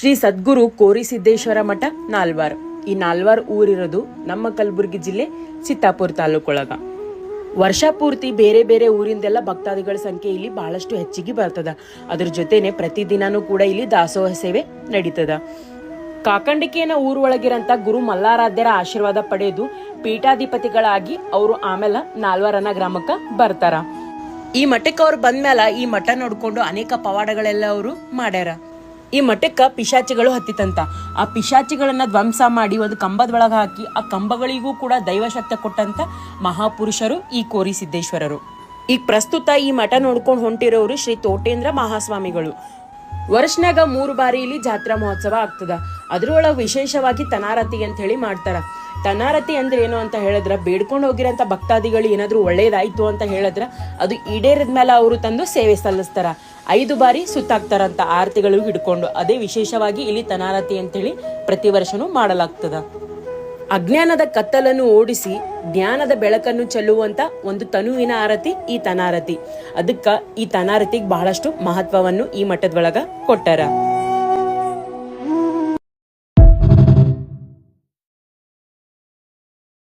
ಶ್ರೀ ಸದ್ಗುರು ಕೋರಿಸಿದ್ದೇಶ್ವರ ಮಠ ನಾಲ್ವಾರ್. ಈ ನಾಲ್ವಾರ್ ಊರಿರೋದು ನಮ್ಮ ಕಲಬುರಗಿ ಜಿಲ್ಲೆ ಚಿತ್ತಾಪುರ ತಾಲೂಕೊಳಗ. ವರ್ಷ ಪೂರ್ತಿ ಬೇರೆ ಬೇರೆ ಊರಿಂದೆಲ್ಲ ಭಕ್ತಾದಿಗಳ ಸಂಖ್ಯೆ ಇಲ್ಲಿ ಬಹಳಷ್ಟು ಹೆಚ್ಚಿಗೆ ಬರ್ತದ. ಅದ್ರ ಜೊತೆನೆ ಪ್ರತಿದಿನಾನೂ ಕೂಡ ಇಲ್ಲಿ ದಾಸೋಹ ಸೇವೆ ನಡೀತದ. ಕಾಕಂಡಿಕೆಯನ್ನ ಊರೊಳಗಿರಂತ ಗುರು ಮಲ್ಲಾರಾಧ್ಯರ ಆಶೀರ್ವಾದ ಪಡೆದು ಪೀಠಾಧಿಪತಿಗಳಾಗಿ ಅವರು ಆಮೇಲೆ ನಾಲ್ವಾರನ ಗ್ರಾಮಕ್ಕೆ ಬರ್ತಾರ. ಈ ಮಠಕ್ಕೆ ಅವ್ರು ಬಂದ್ಮೇಲೆ ಈ ಮಠ ನೋಡ್ಕೊಂಡು ಅನೇಕ ಪವಾಡಗಳೆಲ್ಲ ಅವರು ಮಾಡ್ಯಾರ. ಈ ಮಠಕ್ಕೆ ಪಿಶಾಚಿಗಳು ಹತ್ತಿತಂತ. ಆ ಪಿಶಾಚಿಗಳನ್ನ ಧ್ವಂಸ ಮಾಡಿ ಒಂದು ಕಂಬದ ಒಳಗೆ ಹಾಕಿ ಆ ಕಂಬಗಳಿಗೂ ಕೂಡ ದೈವಶಕ್ತಿ ಕೊಟ್ಟಂತ ಮಹಾಪುರುಷರು ಈ ಕೋರಿ ಸಿದ್ದೇಶ್ವರರು. ಈಗ ಪ್ರಸ್ತುತ ಈ ಮಠ ನೋಡ್ಕೊಂಡು ಹೊಂಟಿರೋರು ಶ್ರೀ ತೋಟೇಂದ್ರ ಮಹಾಸ್ವಾಮಿಗಳು. ವರ್ಷನಾಗ ಮೂರು ಬಾರಿ ಇಲ್ಲಿ ಜಾತ್ರಾ ಮಹೋತ್ಸವ ಆಗ್ತದ. ಅದ್ರೊಳಗೆ ವಿಶೇಷವಾಗಿ ತನಾರತಿ ಅಂತ ಹೇಳಿ ಮಾಡ್ತಾರ. ತನಾರತಿ ಅಂದ್ರೆ ಏನು ಅಂತ ಹೇಳಿದ್ರೆ, ಬೇಡ್ಕೊಂಡು ಹೋಗಿರೋಂಥ ಭಕ್ತಾದಿಗಳು ಏನಾದರೂ ಒಳ್ಳೇದಾಯ್ತು ಅಂತ ಹೇಳಿದ್ರೆ, ಅದು ಈಡೇರಿದ ಮೇಲೆ ಅವರು ತಂದು ಸೇವೆ ಸಲ್ಲಿಸ್ತಾರ. ಐದು ಬಾರಿ ಸುತ್ತಾಕ್ತಾರಂತ ಆರತಿಗಳು ಹಿಡ್ಕೊಂಡು. ಅದೇ ವಿಶೇಷವಾಗಿ ಇಲ್ಲಿ ತನಾರತಿ ಅಂತೇಳಿ ಪ್ರತಿ ವರ್ಷನೂ ಮಾಡಲಾಗ್ತದ. ಅಜ್ಞಾನದ ಕತ್ತಲನ್ನು ಓಡಿಸಿ ಜ್ಞಾನದ ಬೆಳಕನ್ನು ಚೆಲ್ಲುವಂತ ಒಂದು ತನುವಿನ ಆರತಿ ಈ ತನಾರತಿ. ಅದಕ್ಕ ಈ ತನಾರತಿಗೆ ಬಹಳಷ್ಟು ಮಹತ್ವವನ್ನು ಈ ಮಠದೊಳಗ ಕೊಟ್ಟಾರ.